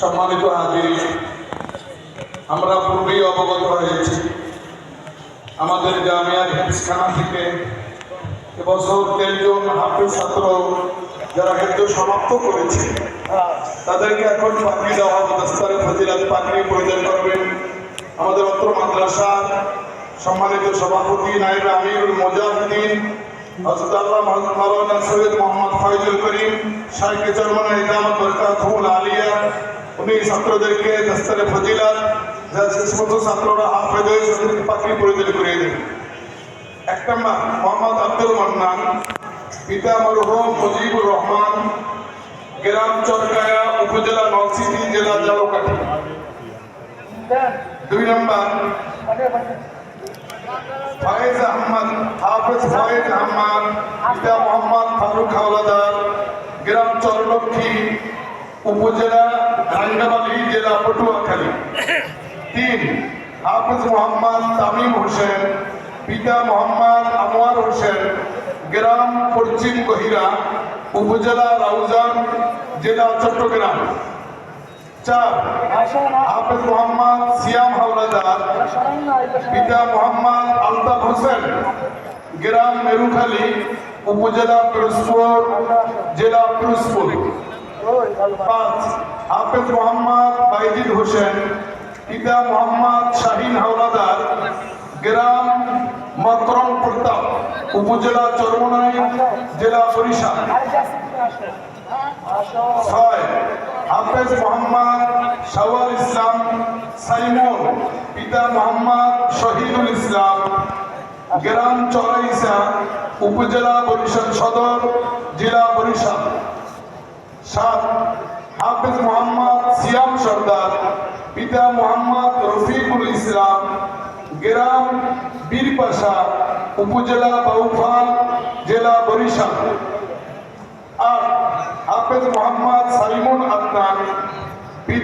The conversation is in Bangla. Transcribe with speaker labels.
Speaker 1: সম্মানিত হাজির, আমরা পূর্বেই অবগত হয়েছি আমাদের জামিয়ার হিফসখানা থেকে এবছর তেরজন হাফিজ ছাত্র যারা কিন্তু সমাপ্ত করেছে, তাদেরকে এখন পাখি দেওয়া হবে, দস্তারে ফজিলাত পাখি প্রয়োজন করবেন। আমাদের অত্র মাদ্রাসার সম্মানিত সভাপতি নাইব আমিরুল মোজাহিদিন মোহাম্মদ ফয়জুল করিম, শাইখে চরমানা ইদামত বরকাতুল আলিয়া উনি ছাত্রদেরকে দস্তারে ফজিলাত সমস্ত ছাত্ররা হাফেজ হয়ে তাদেরকে পাখি প্রয়োজন করিয়ে দেবেন এক নম্বর, মোহাম্মদ আব্দুল মান্নান, পিতা মরহুম মুজিবুর রহমান, গ্রাম চরকায়া, উপজেলা নলসিটি জেলা জালকাঠি। দুই নম্বর, ফয়েজ আহমদ, হাফেজ ফয়েজ আহমদ, পিতা মোহাম্মদ ফারুক হাওলাদার, গ্রাম চরলক্ষ্মী, উপজেলা রাঙ্গামালি জেলা পটুয়াখালী। তিন, হাফেজ মোহাম্মদ তামিম হোসেন, পিতা মোহাম্মদ আনোয়ার হোসেন, গ্রাম পশ্চিম গহিরা, উপজেলা রাউজান, জেলা চট্টগ্রাম। চার মোহাম্মদ সিয়াম হাওলাদার, পিতা মোহাম্মদ আলতাফ হোসেন, গ্রাম মেরুখালী, উপজেলা পিরোজপুর, জেলা পিরোজপুর। পাঁচ হাফেজ মোহাম্মদ বাইজিদ হোসেন, পিতা মোহাম্মদ শাহিন হাওলাদার, গ্রাম মকরম প্রতাপ, উপজেলা চরমনাই, জেলা বরিশাল। ছয়, হাফেজ মোহাম্মদ শাওয়াল ইসলাম সাইমন, পিতা মোহাম্মদ শহীদুল ইসলাম। গ্রাম চরাইসা, উপজেলা বরিশাল সদর, জেলা বরিশাল। সাত হাফেজ মোহাম্মদ সিয়াম সর্দার, পিতা মোহাম্মদ রফিকুল ইসলাম, গ্রাম বীরপাশা, উপজেলা বাউফাল, জেলা বরিশাল। আট হাফেজ মোহাম্মদ